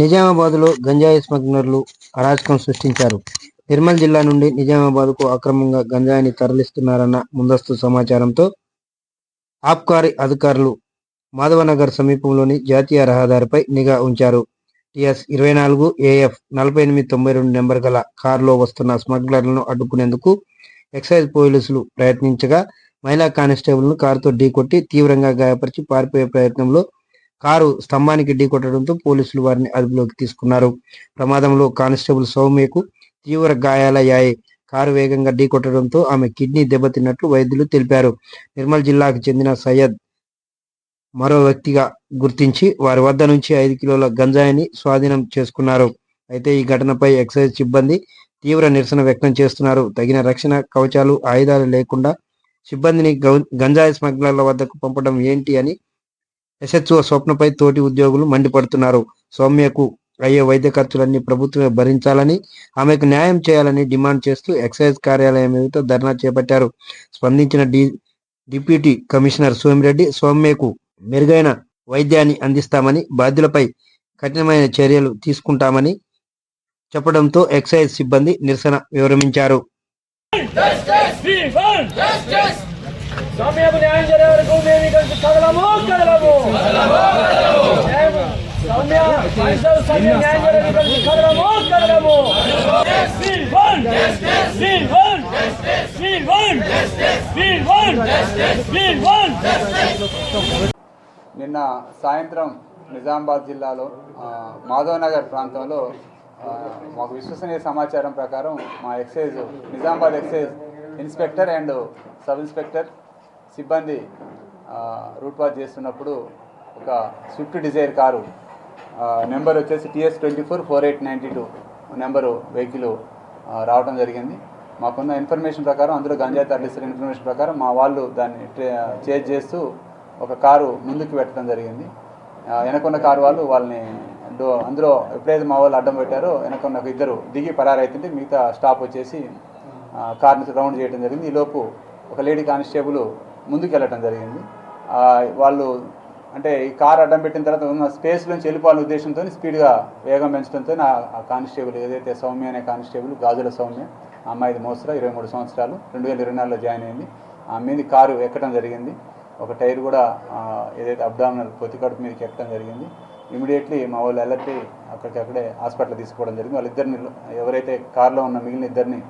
నిజామాబాద్లో గంజాయి స్మగ్లర్లు అరాచకం సృష్టించారు. నిర్మల్ జిల్లా నుండి నిజామాబాద్కు అక్రమంగా గంజాయిని తరలిస్తున్నారన్న ముందస్తు సమాచారంతో ఆబ్కారీ అధికారులు మాధవనగర్ సమీపంలోని జాతీయ రహదారిపై నిఘా ఉంచారు. టిఎస్ ఇరవై నాలుగు ఏఎఫ్ నలభై ఎనిమిది తొంభై రెండు నెంబర్ గల కారులో వస్తున్న స్మగ్లర్లను అడ్డుకునేందుకు ఎక్సైజ్ పోలీసులు ప్రయత్నించగా మహిళా కానిస్టేబుల్ను కారుతో ఢీకొట్టి తీవ్రంగా గాయపరిచి పారిపోయే ప్రయత్నంలో కారు స్తంభానికి ఢీకొట్టడంతో పోలీసులు వారిని అదుపులోకి తీసుకున్నారు. ప్రమాదంలో కానిస్టేబుల్ సౌమ్యకు తీవ్ర గాయాలయ్యాయి. కారు వేగంగా ఢీకొట్టడంతో ఆమె కిడ్నీ దెబ్బతిన్నట్లు వైద్యులు తెలిపారు. నిర్మల్ జిల్లాకు చెందిన సయ్యద్ మరో వ్యక్తిగా గుర్తించి వారి వద్ద నుంచి ఐదు కిలోల గంజాయిని స్వాధీనం చేసుకున్నారు. అయితే ఈ ఘటనపై ఎక్సైజ్ సిబ్బంది తీవ్ర నిరసన వ్యక్తం చేస్తున్నారు. తగిన రక్షణ కవచాలు ఆయుధాలు లేకుండా సిబ్బందిని గంజాయి స్మగ్లర్ల వద్దకు పంపడం ఏంటి అని ఎస్హెచ్ఓ స్వప్నపై తోటి ఉద్యోగులు మండిపడుతున్నారు. సౌమ్యకు అయ్యే వైద్య ఖర్చులన్నీ ప్రభుత్వమే భరించాలని ఆమెకు న్యాయం చేయాలని డిమాండ్ చేస్తూ ఎక్సైజ్ కార్యాలయం ఎదుట ధర్నా చేపట్టారు. స్పందించిన డి డిప్యూటీ కమిషనర్ సోమిరెడ్డి సౌమ్యకు మెరుగైన వైద్యాన్ని అందిస్తామని బాధ్యులపై కఠినమైన చర్యలు తీసుకుంటామని చెప్పడంతో ఎక్సైజ్ సిబ్బంది నిరసన వివరించారు స్వామ్యకు న్యాయం చేసే వరకు మేము ఇక్కడికి కదలము కదలము. న్యాయం- న్యాయం చేసే ఇక్కడికి కదలము కదలము. నిన్న సాయంత్రం నిజామాబాద్ జిల్లాలో ఆ, మాధవనగర్ ప్రాంతంలో మాకు విశ్వసనీయ సమాచారం ప్రకారం మా excise Nizamabad excise inspector and sub inspector సిబ్బంది రూట్ వాచ్ చేస్తున్నప్పుడు ఒక స్విఫ్ట్ డిజైర్ కారు నెంబర్ వచ్చేసి TS twenty four four eight ninety two number vehicle రావడం జరిగింది. మాకున్న ఇన్ఫర్మేషన్ ప్రకారం అందులో గంజాయి తరలిస్తున్న ఇన్ఫర్మేషన్ ప్రకారం మా వాళ్ళు దాన్ని చేజ్ చేస్తూ ఒక కారు ముందుకు పెట్టడం జరిగింది. వెనకున్న కారు వాళ్ళు వాళ్ళని డో అందులో ఎప్పుడైతే మా వాళ్ళు అడ్డం పెట్టారో వెనకున్న ఒక ఇద్దరు దిగి పరారైతుంటే మిగతా స్టాప్ వచ్చేసి కార్ని రౌండ్ చేయడం జరిగింది. ఈలోపు ఒక లేడీ కానిస్టేబుల్ ముందుకు వెళ్ళటం జరిగింది వాళ్ళు అంటే ఈ కార్ అడ్డం పెట్టిన తర్వాత ఉన్న స్పేస్ నుంచి వెళ్ళిపోవాలనే ఉద్దేశంతో స్పీడ్గా వేగం పెంచడంతో ఆ కానిస్టేబుల్ ఏదైతే సౌమ్య అనే కానిస్టేబుల్ గాజుల సౌమ్య అమ్మాయిది మోసరా ఇరవై మూడు సంవత్సరాలు రెండు వేల ఇరవై నాలుగులో జాయిన్ అయింది. ఆ మీద కారు ఎక్కడం జరిగింది. ఒక టైర్ కూడా ఏదైతే అబ్డామినల్ పొత్తికడుపు మీదకి ఎక్కడం జరిగింది. ఇమీడియట్లీ మా వాళ్ళు అలర్ట్ అక్కడికక్కడే హాస్పిటల్ తీసుకోవడం జరిగింది. వాళ్ళిద్దరిని ఎవరైతే కారులో ఉన్న మిగిలిన ఇద్దరిని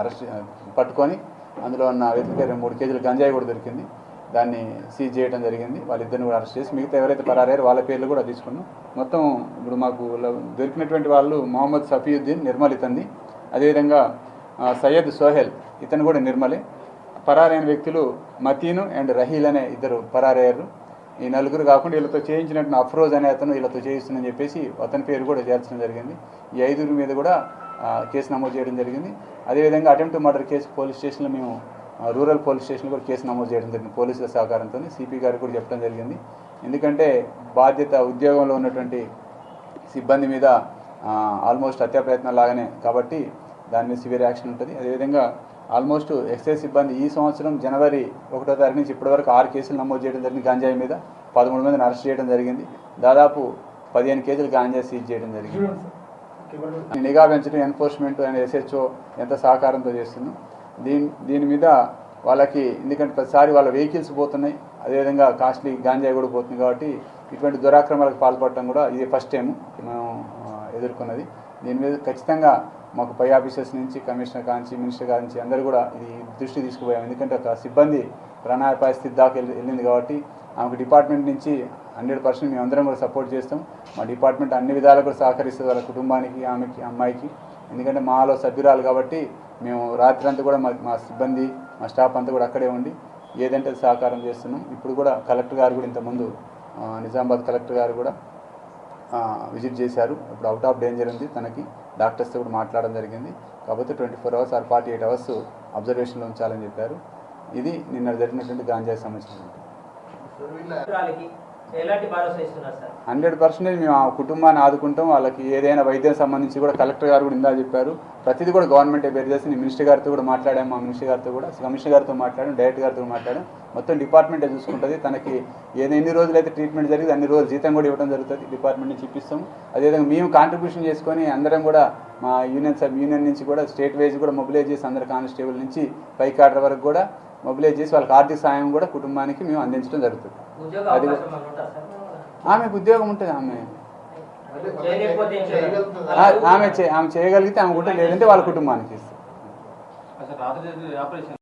అరెస్ట్ పట్టుకొని అందులో ఉన్న వ్యక్తికి రెండు మూడు కేజీలు గంజాయి కూడా దొరికింది. దాన్ని సీజ్ చేయడం జరిగింది. వాళ్ళిద్దరిని కూడా అరెస్ట్ చేసి మిగతా ఎవరైతే పరారయ్యారో వాళ్ళ పేర్లు కూడా తీసుకున్నాం. మొత్తం ఇప్పుడు మాకు దొరికినటువంటి వాళ్ళు మొహమ్మద్ సఫీయుద్దీన్ నిర్మల్ ఇతంది అదేవిధంగా సయ్యద్ సోహెల్ ఇతను కూడా నిర్మలే. పరారైన వ్యక్తులు మతీను అండ్ రహీల్ అనే ఇద్దరు పరారయ్యారు. ఈ నలుగురు కాకుండా వీళ్ళతో చేయించినట్టు అఫ్రోజ్ అనే అతను వీళ్ళతో చేయిస్తుందని చెప్పేసి అతని పేరు కూడా చేర్చడం జరిగింది. ఈ ఐదుగురి మీద కూడా కేసు నమోదు చేయడం జరిగింది. అదేవిధంగా అటెంప్ట్ మర్డర్ కేసు పోలీస్ స్టేషన్లో మేము రూరల్ పోలీస్ స్టేషన్లో కూడా కేసు నమోదు చేయడం జరిగింది పోలీసుల సహకారంతో సిపి గారికి కూడా చెప్పడం జరిగింది. ఎందుకంటే బాధ్యత ఉద్యోగంలో ఉన్నటువంటి సిబ్బంది మీద ఆల్మోస్ట్ హత్యా ప్రయత్నం లాగానే. కాబట్టి దాని మీద సివియర్ యాక్షన్ ఉంటుంది. అదేవిధంగా ఆల్మోస్ట్ ఎక్సైజ్ సిబ్బంది ఈ సంవత్సరం జనవరి ఒకటో తారీఖు నుంచి ఇప్పటివరకు ఆరు కేసులు నమోదు చేయడం జరిగింది గాంజాయి మీద. పదమూడు మందిని అరెస్ట్ చేయడం జరిగింది. దాదాపు పదిహేను కేజీలు గాంజా సీజ్ చేయడం జరిగింది. నిఘా పెంచడం ఎన్ఫోర్స్మెంట్ అండ్ ఎస్హెచ్ఓ ఎంత సహకారంతో చేస్తున్నాం దీని దీని మీద వాళ్ళకి ఎందుకంటే ప్రతిసారి వాళ్ళ వెహికల్స్ పోతున్నాయి అదేవిధంగా కాస్ట్లీ గాంజాయి కూడా పోతుంది కాబట్టి ఇటువంటి దురాక్రమాలకు పాల్పడటం కూడా ఇది ఫస్ట్ టైం మనం ఎదుర్కొన్నది. దీని మీద ఖచ్చితంగా మాకు పై ఆఫీసర్స్ నుంచి కమిషనర్ కాంచి మినిస్టర్ కాంచి అందరూ కూడా ఇది దృష్టి తీసుకుపోయాం. ఎందుకంటే ఒక సిబ్బంది ప్రాణాయ పరిస్థితి దాకా వెళ్ళి- వెళ్ళింది కాబట్టి ఆమెకు డిపార్ట్మెంట్ నుంచి హండ్రెడ్ పర్సెంట్ మేము అందరం కూడా సపోర్ట్ చేస్తాం. మా డిపార్ట్మెంట్ అన్ని విధాలు కూడా సహకరిస్తుంది వాళ్ళ కుటుంబానికి ఆమెకి అమ్మాయికి. ఎందుకంటే మాలో సభ్యురాలు కాబట్టి మేము రాత్రి అంతా కూడా మా మా సిబ్బంది మా స్టాఫ్ అంతా కూడా అక్కడే ఉండి ఏదంటే అది సహకారం చేస్తున్నాం. ఇప్పుడు కూడా కలెక్టర్ గారు కూడా ఇంతకుముందు నిజామాబాద్ కలెక్టర్ గారు కూడా విజిట్ చేశారు. ఇప్పుడు అవుట్ ఆఫ్ డేంజర్ ఉంది తనకి. డాక్టర్స్తో కూడా మాట్లాడడం జరిగింది. కాకపోతే twenty four hours or forty eight hours అబ్జర్వేషన్లో ఉంచాలని చెప్పారు. ఇది నిన్న జరిగినటువంటి గాంజాయి సంబంధించినటువంటి. హండ్రెడ్ పర్సెంట్ మేము ఆ కుటుంబాన్ని ఆదుకుంటాం. వాళ్ళకి ఏదైనా వైద్యం సంబంధించి కూడా కలెక్టర్ గారు కూడా ఇందా చెప్పారు. ప్రతిదీ కూడా గవర్నమెంట్ బేర్ చేసి నేను మినిస్టర్ గారితో కూడా మాట్లాడాము. మా మినిస్టర్ గారితో కూడా కమిషనర్ గారితో మాట్లాడాం డైరెక్టర్ గారితో మాట్లాడాం మొత్తం డిపార్ట్మెంటే చూసుకుంటుంది. తనకి ఏదైనా ఎన్ని రోజులు అయితే ట్రీట్మెంట్ జరిగింది అన్ని రోజులు జీతం కూడా ఇవ్వడం జరుగుతుంది. డిపార్ట్మెంట్ నుంచి ఇప్పిస్తాం అదేవిధంగా మేము కాంట్రిబ్యూషన్ చేసుకొని అందరం కూడా మా యూనియన్ సబ్ యూనియన్ నుంచి కూడా స్టేట్ వైజ్ కూడా మొబిలైజ్ చేసి అందరు కానిస్టేబుల్ నుంచి పై వరకు కూడా మొబిలైజ్ చేసి వాళ్ళకి ఆర్థిక సాయం కూడా కుటుంబానికి మేము అందించడం జరుగుతుంది. అది ఆమెకు ఉద్యోగం ఉంటుంది ఆమె. ఆమె చే- ఆమె చేయగలిగితే ఆమె కూడా లేదంటే వాళ్ళ కుటుంబానికి ఇస్తారు